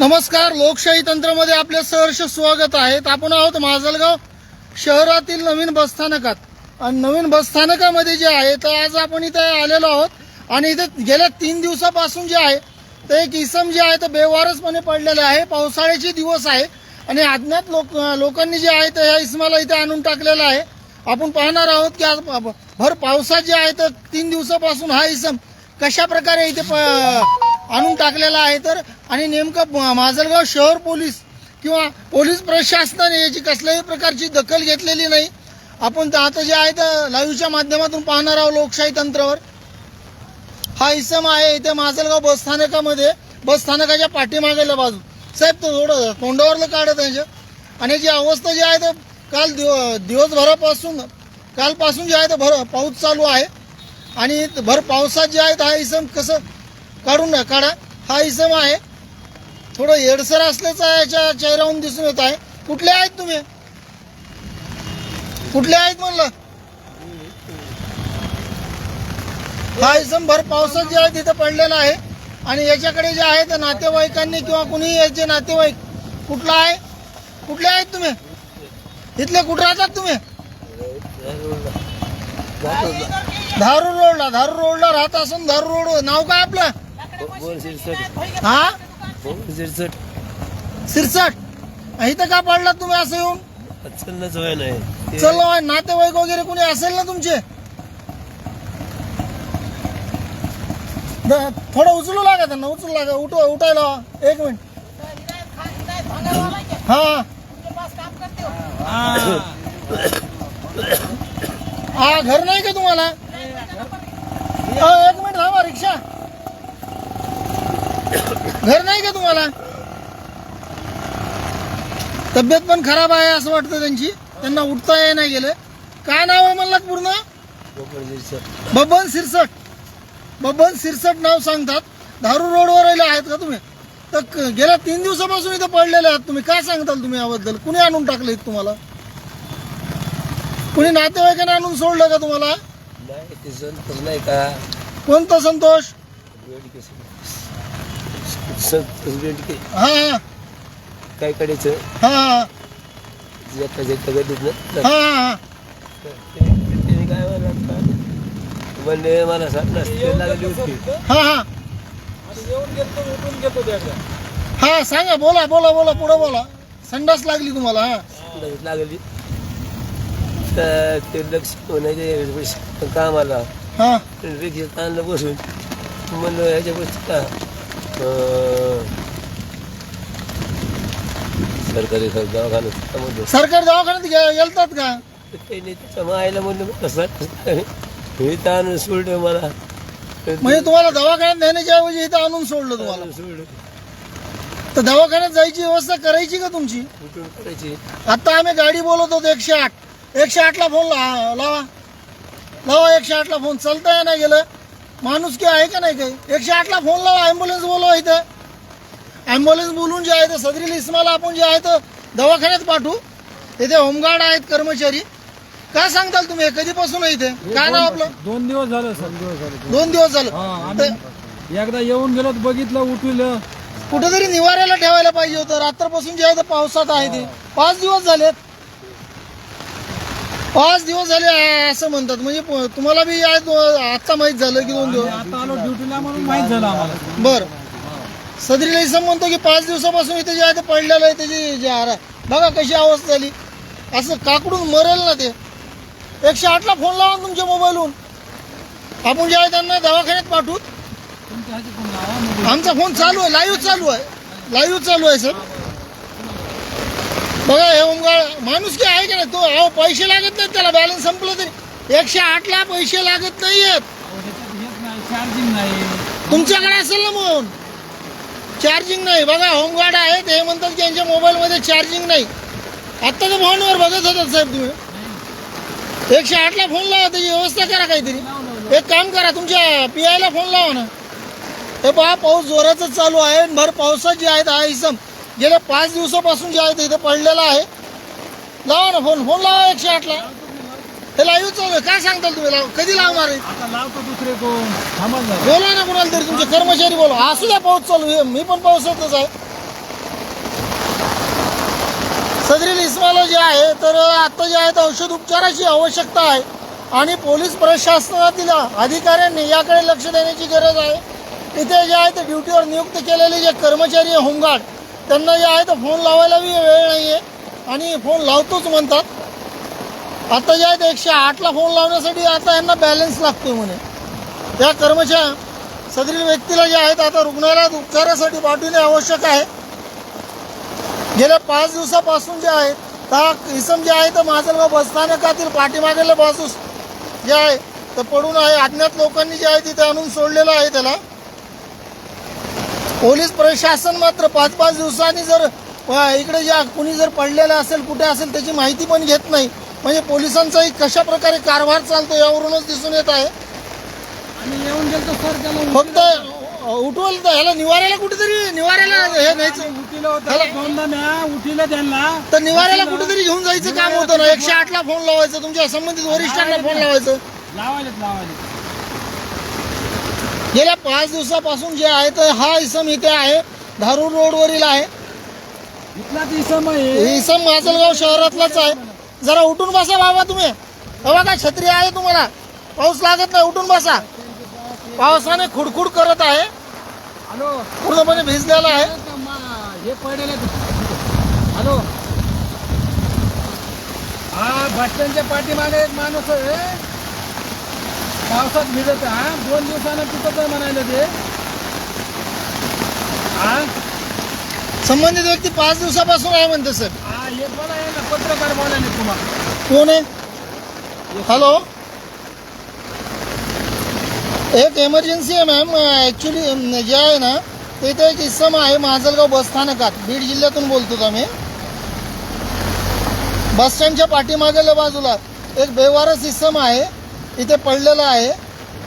नमस्कार लोकशाही तंत्रमध्ये आपले सहर्ष स्वागत आहे. आपण आहोत माजलगाव शहरातील नवीन बसस्थानकात आणि नवीन बसस्थानकामध्ये जे आहे तर आज आपण इथे आलेलो आहोत. आणि इथे गेल्या तीन दिवसापासून जे आहे तर एक इसम जे आहे तर बेवारसपणे पडलेले आहे. पावसाळ्याचे दिवस आहे. आणि अज्ञात लोक लोकांनी जे आहे तर या इसमाला इथे आणून टाकलेलं आहे. आपण पाहणार आहोत की आज भर पावसात जे आहे तर तीन दिवसापासून हा इसम कशा प्रकारे इथे प- आणून टाकलेला आहे तर आणि नेमकं माजलगाव शहर पोलीस किंवा पोलीस प्रशासनाने याची कसल्याही प्रकारची दखल घेतलेली नाही. आपण तर आता जे आहे तर लाईव्हच्या माध्यमातून पाहणार आहोत लोकशाही तंत्रावर. हा इसम आहे इथे माजलगाव बसस्थानकामध्ये बसस्थानकाच्या पाठीमागेल्या बाजू. साहेब तो थोडं तोंडावरलं काढत त्यांच्या आणि जी अवस्था जी आहे तर काल दिव दिवसभरापासून कालपासून जे आहे तर भर पाऊस चालू आहे. आणि भर पावसात जे आहे तर हा इसम कसं काढून ना काढा. हा इसम आहे. थोडं येडसर असल्याचा याच्या चेहऱ्याहून दिसून येत आहे. कुठले आहेत तुम्ही? कुठले आहेत म्हणलं? हा इसम भर पावसात जे आहे तिथं पडलेला आहे. आणि याच्याकडे जे आहे ते नातेवाईकांनी किंवा कुणी याचे नातेवाईक कुठला आहे? कुठले आहेत तुम्ही? इथले कुठे राहतात तुम्ही? धारूर रोडला. धारूर रोडला राहत असून धारूर रोड नाव काय आपलं? हा? सिरसट. इथं का पडलात तुम्ही असं येऊन? चल नातेवाईक वगैरे कुणी असेल ना तुमचे? थोडं उचलू लागा त्यांना उचलू लागा. उठ उठायला. एक मिनिट. हा. हा घर नाही का तुम्हाला? एक मिनिट थांबा रिक्षा. घर नाही का तुम्हाला? तब्येत पण खराब आहे असं वाटतं त्यांची. त्यांना उठता ये नाही गेलं. काय नाव आहे म्हणलात पूर्ण? बबन सिरसट. बबन सिरसट नाव सांगतात. धारू रोडवर आले आहेत का तुम्ही? तर गेल्या तीन दिवसापासून इथं पडलेले आहात तुम्ही. काय सांगताल तुम्ही याबद्दल? कुणी आणून टाकले तुम्हाला? कुणी नातेवाईकांना आणून सोडलं का तुम्हाला? नाही का? कोणतं संतोष? बेडके हा. काय कडेच हा. एका एका गडीत ना हा. त्याने काय म्हणले मला ते लागली होती. हा. हा हा सांगा बोला बोला बोला पुढे बोला. संडास लागली तुम्हाला हा. लागली. तर ते लक्ष कोणाचे कामाला हा. रिक्षेत आणलं बसून. म्हणलं ह्याच्या बस का? सरकारी सर दवाखान्यात म्हणलं. सरकारी दवाखान्यात गे- गेलतात का? त्यांनी त्याच्या मायला म्हणलं कसं हे आणून सोडलं मला. म्हणजे तुम्हाला दवाखान्यात नेण्याच्या ऐवजी इथं आणून सोडलं तुम्हाला. सोडलं. तर दवाखान्यात जायची व्यवस्था करायची का तुमची? कुठून करायची? आता आम्ही गाडी बोलत होतो एकशे आठ. एकशे आठला फोन ला- लावा. लावा एकशे आठला फोन चालता नाही गेलं. माणूस की आहे का नाही काही? एकशे आठला फोन लावा ॲम्ब्युलन्स बोलवा इथं. ॲम्ब्युलन्स बोलून जे आहे तर सदरील इस्माला आपण जे आहे तर दवाखान्यात पाठवू. इथे होमगार्ड आहेत कर्मचारी. काय सांगताल तुम्ही? कधीपासून आहे इथे? काय नाव आपलं? दोन दिवस झालं सर. दिवस झाले. दोन दिवस झालं. हा तर एकदा येऊन गेलो बघितलं उठविलं. कुठेतरी निवाऱ्याला ठेवायला पाहिजे होतं. रात्रपासून जे आहे ते पावसात आहे ते. पाच दिवस झालेत. पाच दिवस झाले आहे असं म्हणतात. म्हणजे तुम्हाला बी आहे आता माहीत झालं की दोन दिवस? आता आलो ड्युटीला म्हणून माहीत झालं आम्हाला. बर. सदरीला इसम म्हणतो की पाच दिवसापासून इथे जे आहे ते पडलेलं आहे त्याची जे आरा बघा कशी अवस्था झाली. असं काकडून मरेल ना ते. एकशे आठला फोन लावा तुमच्या मोबाईलहून. आपण जे आहे त्यांना दवाखान्यात पाठवू. आमचा फोन चालू आहे लाईव्ह चालू आहे. लाईव्ह चालू आहे सर बघा हे ओमगाळ माणूस की आहे का नाही? तो अहो पैसे लागत नाहीत त्याला बॅलन्स संपलं तरी. एकशे आठला पैसे लागत नाहीयेत. चार्जिंग नाही तुमच्याकडे असेल ना म्हणून. चार्जिंग नाही. बघा होमगार्ड आहे ते म्हणतात की यांच्या मोबाईलमध्ये चार्जिंग नाही. आत्ता तर फोनवर बघत होतात साहेब तुम्ही. एकशे आठला फोन लावा त्याची व्यवस्था करा काहीतरी. एक काम करा तुमच्या पी आयला फोन लावा ना. हे पहा पाऊस जोराचा चालू आहे भर पावसात जे आहेत हा इसम. गेल्या पाच दिवसापासून जे आहे ते इथे पडलेला आहे. लावा ना फोन फोन लावा एकशे आठला. हे लाईव्ह चालू आहे. काय सांगताल तुम्ही? लाव कधी लावणार आहे? आता लावतो दुसरे कोण. बोला ना कोणाला तरी तुमचे कर्मचारी बोला. असू द्या पाऊस चालू आहे. मी पण पावसातच आहे. सदरील इस्माला जे आहे तर आता जे आहे तर औषध उपचाराची आवश्यकता आहे. आणि पोलीस प्रशासनातील अधिकाऱ्यांनी याकडे लक्ष देण्याची गरज आहे. इथे जे आहे ते ड्युटीवर नियुक्त केलेले जे कर्मचारी आहे होमगार्ड त्यांना जे आहे तर फोन लावायला बी वेळ नाही आहे आणि फोन लावतोच म्हणतात. आता जे आहे तर एकशे आठला फोन लावण्यासाठी आता यांना बॅलन्स लागतो म्हणे. त्या कर्मचा सदरील व्यक्तीला जे आहेत आता रुग्णालयात उपचारासाठी पाठविणे आवश्यक आहे. गेल्या पाच दिवसापासून जे आहे त्या इसम जे आहे तर माझलगाव बसस्थानकातील पाठीमागेल्या बाजूस जे आहे तर पडून आहे. अज्ञात लोकांनी जे आहे तिथे आणून सोडलेलं आहे त्याला. पोलीस प्रशासन मात्र पाच पाच दिवसांनी जर इकडे ज्या कुणी जर पडलेलं असेल कुठे असेल त्याची माहिती पण घेत नाही. म्हणजे पोलिसांचाही कशा प्रकारे कारभार चालतो यावरूनच दिसून येत आहे. फक्त उठवल तर ह्याला निवाऱ्याला कुठेतरी निवाऱ्याला हे न्यायचं. तर निवाऱ्याला कुठेतरी घेऊन जायचं काम होतं ना. एकशे आठला फोन लावायचं तुमच्या संबंधित वरिष्ठांना फोन लावायचं. लावायलेत गेल्या पाच दिवसापासून जे आहे तर हा इसम इथे आहे. धारूर रोडवरील आहे. हे इसम माजलगाव शहरातलाच आहे. जरा उठून बसा बाबा तुम्ही. हे बघा छत्री आहे तुम्हाला? पाऊस लागत नाही उठून बसा. पावसाने खुडखुड करत आहे. हॅलो. पूर्णपणे भिजलेला आहे. हे हॅलो. हा बस स्टँडच्या पाठीमागे एक माणूस आहे. पावसात भिजत हा? दोन दिवसानं पिकत आहे म्हणायला ते. हा? संबंधित व्यक्ती पाच दिवसापासून आहे म्हणते सर. हा आहे ना पत्रकार बोलायला तुम्हाला. कोण आहे? हॅलो एक इमर्जन्सी आहे मॅम ॲक्च्युली जे आहे ना ते इथे एक इसम आहे माजलगाव बस स्थानकात. बीड जिल्ह्यातून बोलतो आम्ही बस स्टँडच्या पाठीमागेल्या बाजूला एक बेवारस इसम आहे. इथे पडलेलं आहे.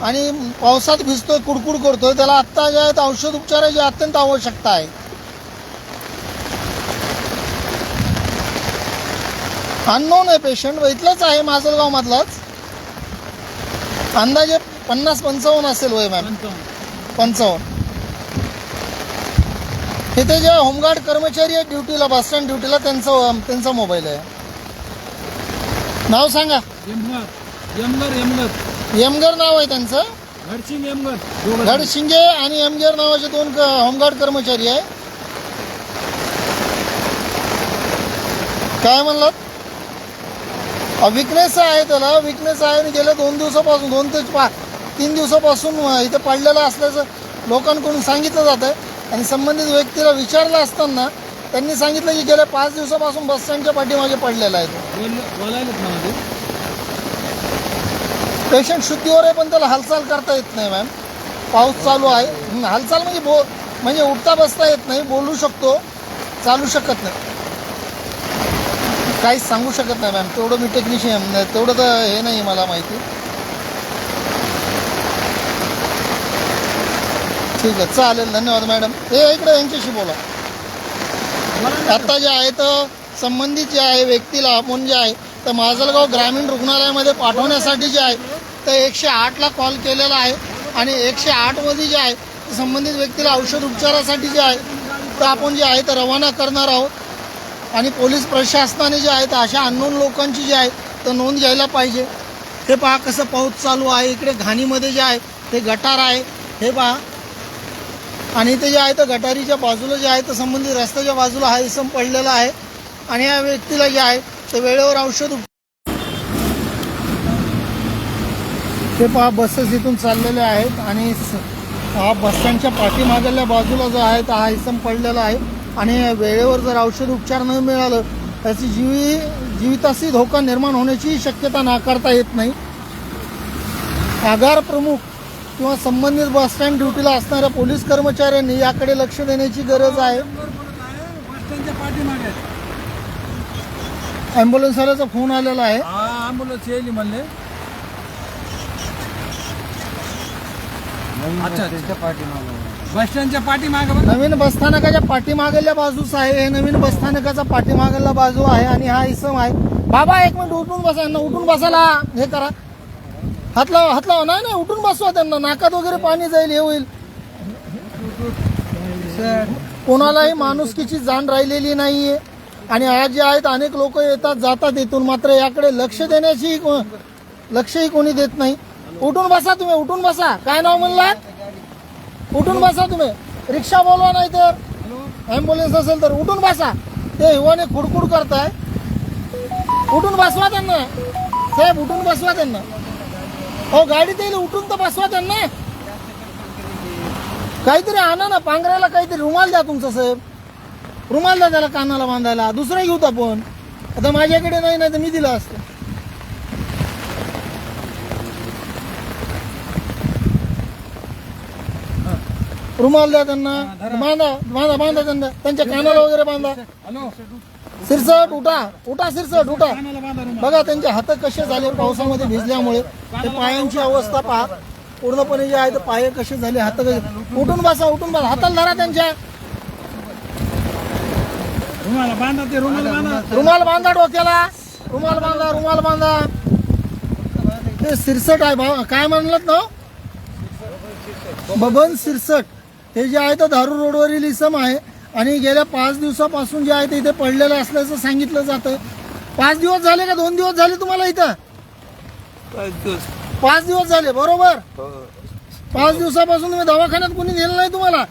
आणि पावसात भिजतोय कुडकुड करतोय. त्याला आत्ता जे आहेत औषध उपचाराची अत्यंत आवश्यकता आहे. अननोन आहे पेशंट इथलंच आहे माजलगाव मधलाच अंदाजे पन्नास पंचावन्न असेल वय मॅम पंचावन्न. तिथे जे होमगार्ड कर्मचारी आहेत ड्युटीला बस स्टँड ड्युटीला त्यांचा त्यांचा मोबाईल आहे. नाव सांगा. यमगर यमगर. यमगर नाव आहे त्यांचं. घडसिंग यमगर. दोघं गड शिंगे आणि यमगर नावाचे दोन होमगार्ड कर्मचारी आहे. काय म्हणलात? विकनेस आहे त्याला. विकनेस आहे आणि गेल्या दोन दिवसापासून दोन ते पा तीन दिवसापासून इथे पडलेलं असल्याचं लोकांकडून सांगितलं जात आहे आणि संबंधित व्यक्तीला विचारलं असताना त्यांनी सांगितलं की गेल्या पाच दिवसापासून बस स्टँडच्या पाठीमागे पडलेला आहे तो बोल बोलायलेत म्हणा ते पेशंट शुद्धीवर आहे पण त्याला हालचाल करता येत नाही मॅम पाऊस चालू आहे. हालचाल म्हणजे बो म्हणजे उठता बसता येत नाही बोलू शकतो चालू शकत नाही. काहीच सांगू शकत नाही मॅम तेवढं मी टेक्निशियन तेवढं तर हे नाही मला माहिती. ठीक आहे चालेल. धन्यवाद मॅडम हे इकडे यांच्याशी बोला. आता जे आहे तर संबंधित जे आहे व्यक्तीला आपण जे आहे तर माजलगाव ग्रामीण रुग्णालयामध्ये पाठवण्यासाठी जे आहे तर एकशे आठला कॉल केलेला आहे आणि एकशे आठमध्ये जे आहे संबंधित व्यक्तीला औषध उपचारासाठी जे आहे तर आपण जे आहे तर रवाना करणार आहोत. आणि पोलीस प्रशासनाने जे आहे तर अशा अननोन लोकांची जी आहे तर नोंद घ्यायला पाहिजे. हे पहा कसं पाऊस चालू आहे. इकडे घाणीमध्ये जे आहे ते गटार आहे. हे पहा. आणि इथे जे आहे तर गटारीच्या बाजूला जे आहे तर संबंधित रस्त्याच्या बाजूला हा इसम पडलेला आहे. आणि या व्यक्तीला जे आहे ते वेळेवर औषध ते पहा बसेस इथून चाललेले आहेत आणि हा बस स्टँडच्या पाठीमागल्या बाजूला जो आहे हा इसम पडलेला आहे. आणि वेळेवर जर औषध उपचार न मिळालं त्याची जीवी जीविताशी धोका निर्माण होण्याची शक्यता नाकारता येत नाही. आगार प्रमुख किंवा संबंधित बस स्टँड ड्युटीला असणाऱ्या पोलीस कर्मचाऱ्यांनी याकडे लक्ष देण्याची गरज आहे. ॲम्ब्युलन्सवाल्याचा फोन आलेला आहे. म्हणले. अच्छा बस स्टँडच्या पाठीमागे. बघा. नवीन बसस्थानकाच्या पाठीमागल्या बाजूस आहे. हे नवीन बसस्थानकाचा पाठीमागला बाजू आहे आणि हा इसम आहे. बाबा एक मिनिट उठून बसा यांना उठून बसायला. हे करा. हात लावा हात लावा. नाही नाही उठून बसवा त्यांना. नाकात वगैरे पाणी जाईल हे होईल. कोणालाही माणुसकीची जाण राहिलेली नाहीये. आणि आज जे आहेत अनेक लोक येतात जातात इथून. मात्र याकडे लक्ष देण्याची को- लक्षही कोणी देत नाही. उठून बसा तुम्ही उठून बसा. काय नाव म्हणलात? उठून बसा तुम्ही. रिक्षा बोलवा नाही तर. ॲम्ब्युलन्स असेल तर उठून बसा. ते हिवाने खुडखुड करताय. उठून बसवा त्यांना. साहेब उठून बसवा त्यांना. हो गाडीत येईल उठून तर बसवा त्यांना. काहीतरी आणा ना पांघरायला काहीतरी. रुमाल द्या तुमचा साहेब. रुमाल द्या त्याला कानाला बांधायला. दुसरं घेऊत आपण. आता माझ्याकडे नाही नाही तर मी दिलं असतं. रुमाल द्या त्यांना. बांधा बांधा बांधा त्यांना. त्यांच्या कानाला वगैरे बांधा. सिरसट उठा. उठा सिरसट उठा. बघा त्यांचे हात कसे झाले पावसामध्ये भिजल्यामुळे. ते पायांची अवस्था पहा. पूर्णपणे जे आहे ते पाय कसे झाले हात कसे उठून बसा उठून बसा. हाताला धरा त्यांच्या. रुमाला बांधा ते रुमाल बांधा रुमाल बांधा डोक्याला. रुमाल बांधा रुमाल बांधा. ते सिरसट आहे काय म्हणलं ना बबन सिरसट. हे जे आहे तर दारू रोडवरील इसम आहे. आणि गेल्या पाच दिवसापासून जे आहे ते इथे पडलेलं असल्याचं सांगितलं जातं. पाच दिवस झाले का? दोन दिवस झाले तुम्हाला इथं? पाच दिवस झाले बरोबर? हो. पाच दिवसापासून तुम्ही दवाखान्यात कोणी नेलं नाही तुम्हाला?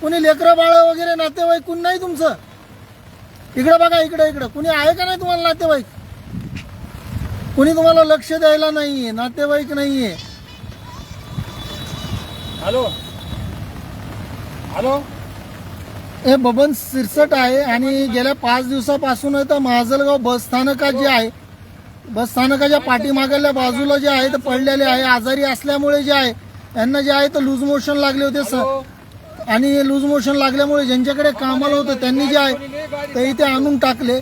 कोणी लेकरं बाळ वगैरे नातेवाईक कोणी नाही तुमचं? इकडे बघा इकडे इकडे. कुणी आहे का नाही तुम्हाला नातेवाईक? कुणी तुम्हाला लक्ष द्यायला नाहीये नातेवाईक नाहीये. हॅलो. हॅलो? हे बबन सिरसट आहे आणि गेल्या पाच दिवसापासून तर माजलगाव बस स्थानकात जे आहे. बस स्थानकाच्या पाठीमागल्या बाजूला जे आहे ते पडलेले आहे आजारी असल्यामुळे जे आहे यांना जे आहे तर लूज मोशन लागले होते सर. आणि लूज मोशन लागल्यामुळे ज्यांच्याकडे कामाला होतं त्यांनी जे आहे ते इथे आणून टाकले.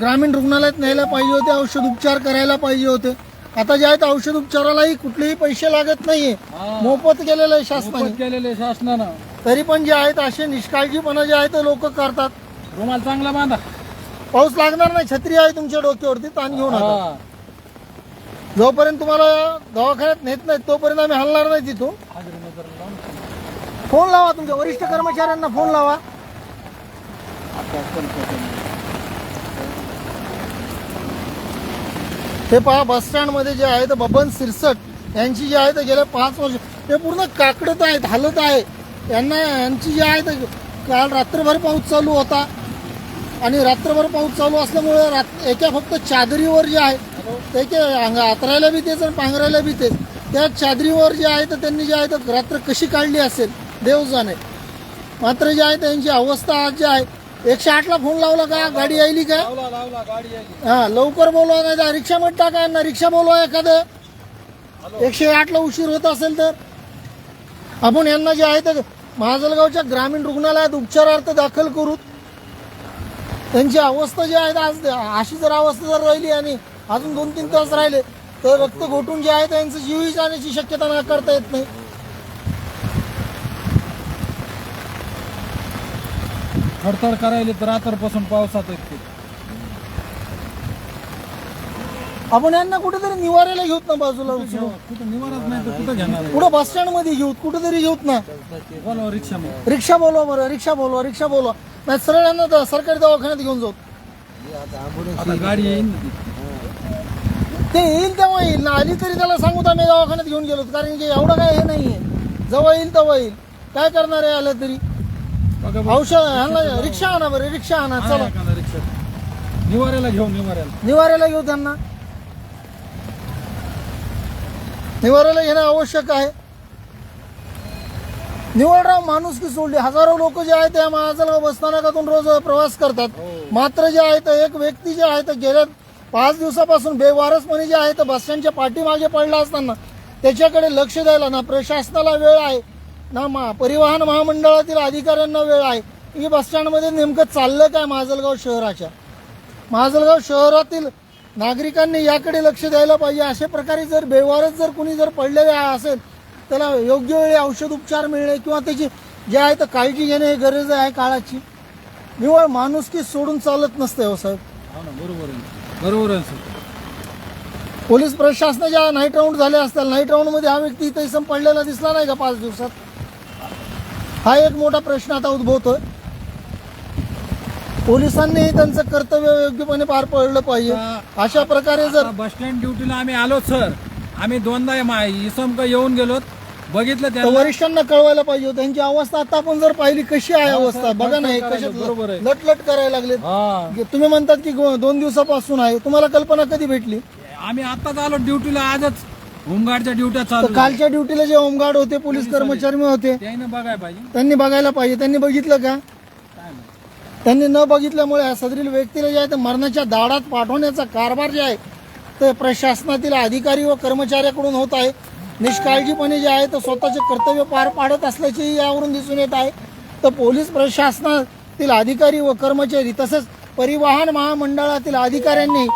ग्रामीण रुग्णालयात न्यायला पाहिजे होते औषध उपचार करायला पाहिजे होते. आता जे आहे ते औषध उपचारालाही कुठलेही पैसे लागत नाहीये. मोफत केलेलं आहे शासनाने. केलेले शासनानं. तरी पण जे आहेत असे निष्काळजीपणा जे आहे ते लोक करतात रुमाल चांगला बांधा पाऊस लागणार नाही छत्री आहे तुमच्या डोक्यावरती ताण घेऊन हा. जोपर्यंत तुम्हाला दवाखान्यात नेत नाही तोपर्यंत आम्ही हलणार नाही तिथून हाजरी नजर लावून. फोन लावा तुमच्या वरिष्ठ कर्मचाऱ्यांना फोन लावा आता. हे पहा बस स्टँडमध्ये जे आहे तर बबन सिरसट यांची जी आहे तर गेल्या पाच वर्ष ते पूर्ण काकडत आहेत हालत आहे यांना यांची जी आहे काल रात्रभर पाऊस चालू होता. आणि रात्रभर पाऊस चालू असल्यामुळे रात एका फक्त चादरीवर जे आहे ते के अंग आतरायला बी तेच आणि पांघरायला बी तेच. त्या चादरीवर जे आहे तर त्यांनी जे आहे तर रात्र कशी काढली असेल देव जाणे मात्र जे आहे त्यांची अवस्था आज जी आहे एकशे आठला फोन लावला का? गाडी यायली का? हा लवकर बोलवा नाही रिक्षा टाका यांना रिक्षा बोलवा एखादं. एकशे आठला उशीर होत असेल तर. आपण यांना जे आहे तर महाजलगावच्या ग्रामीण रुग्णालयात उपचारार्थ दाखल करू त्यांची अवस्था जी आहे आज अशी जर अवस्था जर राहिली आणि अजून दोन तीन तास राहिले तर रक्त घोटून जे आहे त्यांचं जीवही जाण्याची शक्यता नाकारता येत नाही. हडताळ करायला तर रात्रपासून पावसात येत ते. आपण यांना कुठेतरी निवाऱ्याला घेऊत ना बाजूला उचलून? कुठं निवारत नाही तर कुठं घेणार? आहे? पुढं बस स्टँडमध्ये घेऊत कुठेतरी घेऊत ना. बोलवा रिक्षा मग. रिक्षा बोलवा बरं रिक्षा बोलवा रिक्षा बोलवा. नाही सरळ यांना द- सरकारी दवाखान्यात घेऊन जाऊ. आता गाडी येईल ना ती. ते येईल तेव्हा येईल ना. आली तरी त्याला सांगू आम्ही दवाखान्यात घेऊन गेलो. कारण की एवढं काय हे नाहीये. जेव्हा येईल तेव्हा येईल. काय करणार आहे आलं तरी? बघा बघा. औषध ह्यांना रिक्षा आणा बरं रिक्षा आणा आहे चला. एखादा रिक्षा. निवाऱ्याला घेऊन निवाऱ्याला. निवाऱ्याला घेऊ त्यांना. निवाऱ्याला घेणं आवश्यक आहे. निवडराव माणूस की सोडली. हजारो लोक जे आहेत त्या महाजलगाव बसस्थानकातून रोज प्रवास करतात. मात्र जे आहे तर एक व्यक्ती जे आहे तर गेल्या पाच दिवसापासून बेवारसपणे जे आहे तर बस स्टँडच्या पाठीमागे पडला असताना त्याच्याकडे लक्ष द्यायला ना प्रशासनाला वेळ आहे ना मा परिवहन महामंडळातील अधिकाऱ्यांना वेळ आहे. की बस स्टँडमध्ये नेमकं चाललं काय माजलगाव शहराच्या? माजलगाव शहरातील नागरिकांनी याकडे लक्ष द्यायला पाहिजे. अशा प्रकारे जर बेवारच जर कुणी जर पडलेले असेल त्याला योग्य वेळी औषध उपचार मिळणे किंवा त्याची जे आहे तर काळजी घेणे हे गरज आहे काळाची. निवळ माणुसकी सोडून चालत नसते हो साहेब. हो ना बरोबर आहे. बरोबर आहे सर. पोलीस प्रशासनाच्या नाईट राऊंड झाले असतील नाईट राऊंडमध्ये हा व्यक्ती इथे इसम पडलेला दिसला नाही का पाच दिवसात? हा एक मोठा प्रश्न आता उद्भवतोय. पोलिसांनीही त्यांचं कर्तव्य योग्यपणे पार पडलं पाहिजे. अशा प्रकारे जर बस स्टँड ड्युटीला आम्ही आलो सर आम्ही दोनदा मा- इसमक येऊन गेलो बघितलं तर त्याला वरिष्ठांना कळवायला पाहिजे त्यांची अवस्था आता आपण जर पाहिली कशी आहे अवस्था? बघा ना हे कशी बरोबर आहे. लटलट करायला लागले हा. तुम्ही म्हणतात की गो- दोन दिवसापासून आहे. तुम्हाला कल्पना कधी भेटली? आम्ही आताच आलो ड्युटीला आजच होमगार्डच्या ड्युट्या तर चालू कालच्या ड्युटीला जे होमगार्ड होते पोलीस कर्मचारी होते त्याने बघायला पाहिजे. त्यांनी बघायला पाहिजे. त्यांनी बघितलं का? काय माहिती. त्यांनी न बघितल्यामुळे या सदरील व्यक्तीला जे आहे ते मरणाच्या दाडात पाठवण्याचा कारभार जे आहे ते प्रशासनातील अधिकारी व कर्मचाऱ्याकडून होत आहे. निष्काळजीपणे जे आहे ते स्वतःचे कर्तव्य पार पाडत असल्याचेही यावरून दिसून येत आहे. तर पोलीस प्रशासनातील अधिकारी व कर्मचारी तसंच परिवहन महामंडळातील अधिकाऱ्यांनी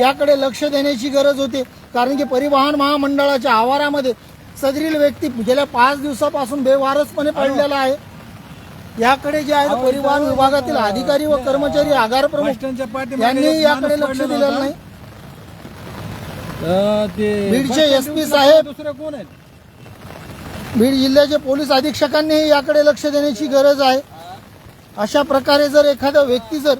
याकडे लक्ष देण्याची गरज होती. कारण की परिवहन महामंडळाच्या आवारामध्ये सदरील व्यक्ती गेल्या पाच दिवसापासून बेवारसपणे पडलेला आहे. याकडे जे आहे परिवहन विभागातील अधिकारी व कर्मचारी आगार प्रमुख यांनी याकडे लक्ष दिलेलं. नाही. बीडचे SP ड्युटीला साहेब. दुसरे कोण आहेत? बीड जिल्ह्याचे पोलीस अधीक्षकांनीही याकडे लक्ष देण्याची गरज आहे. अशा प्रकारे जर एखादा व्यक्ती जर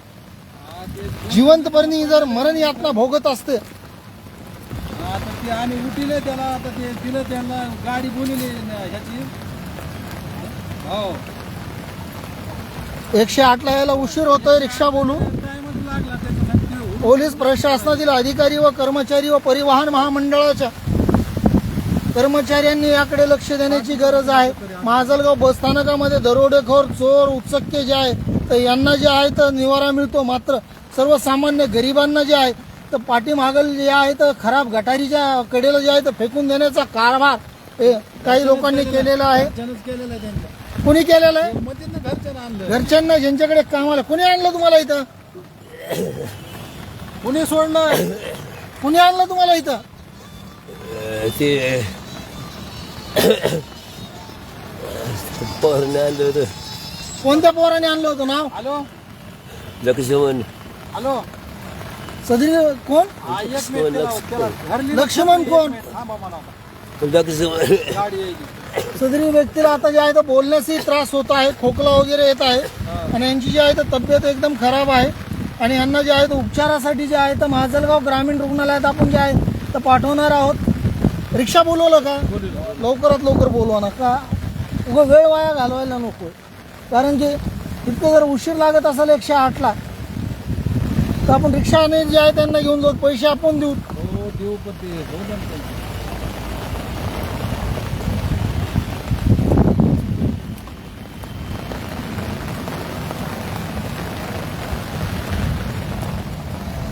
जिवंतपणी जर मरण यातना भोगत असते. आता ते आम्ही उठिले त्याला आता ते दिलं त्यांना गाडी बोलिली ह्याची. हो. एकशे आठला यायला उशीर होतोय रिक्षा बोलू. पोलीस प्रशासनातील अधिकारी व कर्मचारी व परिवहन महामंडळाच्या कर्मचाऱ्यांनी याकडे लक्ष देण्याची गरज आहे. माजलगाव बसस्थानकामध्ये दरोडेखोर चोर उचक्के जे आहे तर यांना जे आहे तर निवारा मिळतो मात्र सर्वसामान्य गरिबांना जे आहे तर पाठीमागल जे आहे तर खराब गटारीच्या कडेला जे आहे तर फेकून देण्याचा कारभार हे काही लोकांनी केलेला आहे. कुणी केलेलं आहे? घरच्यानं आणलं. घरच्यांना ज्यांच्याकडे कामाला कुणी आणलं तुम्हाला इथं? कुणी सोडलं? कुणी आणलं तुम्हाला इथं? ते पोरने आणलं होतं. कोणत्या पोराने आणलं होतं नाव? हॅलो? लक्ष्मण. हॅलो? सदरी कोण? हा एक मिनिट त्याला- त्याला घरली- लक्ष्मण कोण? थांबा मला. लक्ष्मण. गाडी यायची सदरी व्यक्तीला आता जे आहे तर बोलण्यासही त्रास होत आहे खोकला वगैरे येत आहे. आणि यांची जी आहे तर तब्येत एकदम खराब आहे. आणि यांना जे आहे तर उपचारासाठी जे आहे तर महाजलगाव ग्रामीण रुग्णालयात आपण जे आहे तर पाठवणार आहोत. रिक्षा बोलवलं का? लवकरात लवकर बोलवा ना का? उगं वेळ वाया घालवायला नको. कारण की इतकं जर उशीर लागत असेल एकशे आठला तर आपण रिक्षाने जे आहे त्यांना घेऊन जाऊ. पैसे आपण देऊ. देऊ पण ते हो पण ते.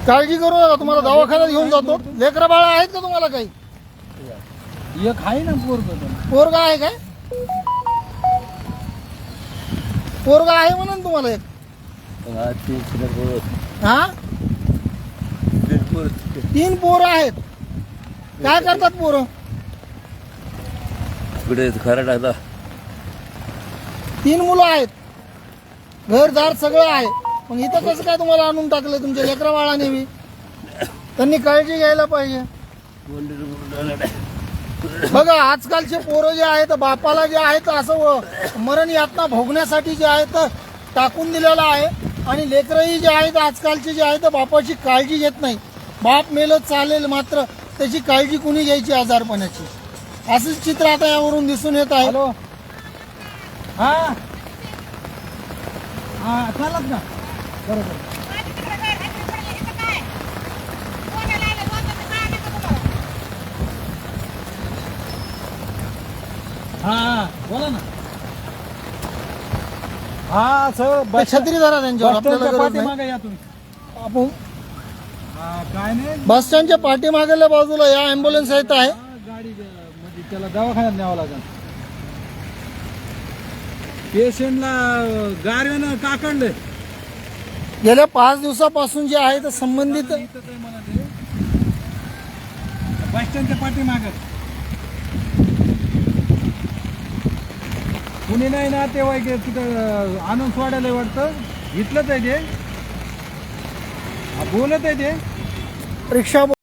काळजी करू नका तुम्हाला दवाखान्यात घेऊन जातो. लेकरा बाळा आहेत का तुम्हाला काही? एक आहे ना पोरग पोरगा आहे काय? पोरगा आहे म्हणून तुम्हाला एक. हा, तीन पोरं. हा? आहेत. काय करतात पोरं? इकडे खरा टाकला तीन मुलं आहेत. घरदार सगळं आहे. मग इथं कसं काय तुम्हाला आणून टाकलं तुमच्या लेकरा बाळाने बी? त्यांनी काळजी घ्यायला पाहिजे. बघा आजकालचे पोरं जे आहेत बापाला जे आहेत असं मरण यातना भोगण्यासाठी जे आहेत टाकून दिलेलं आहे. आणि लेकरंही जे आहेत आजकालचे जे आहेत बापाची काळजी घेत नाही. बाप मेलं चालेल मात्र त्याची काळजी कुणी घ्यायची आजारपणाची? असंच चित्र आता यावरून दिसून येत आहे. हॅलो. हा? हा चालत ना बरोबर हा बोला ना. हा सर बस छत्री धरा त्यांच्यावर आपल्याला स्टँडच्या गरज नाही. पाठीमागे या तुम्ही. आपण हा, काय नाही. बस स्टँडच्या पाठीमागल्या बाजूला या अँब्युलन्स येत आहे. हा, गाडी. म्हणजे त्याला दवाखान्यात न्यावं लागेल. पेशंटला गारव्यानं का काढलंय गेल्या पाच दिवसापासून जे आहे तर संबंधित. बस स्टँडच्या पाठीमाग. कुणी नाही ना तेव्हा तिथं आणून सोडायला वाटतं. इथलंच आहे ते. बोलत आहे ते. रिक्षा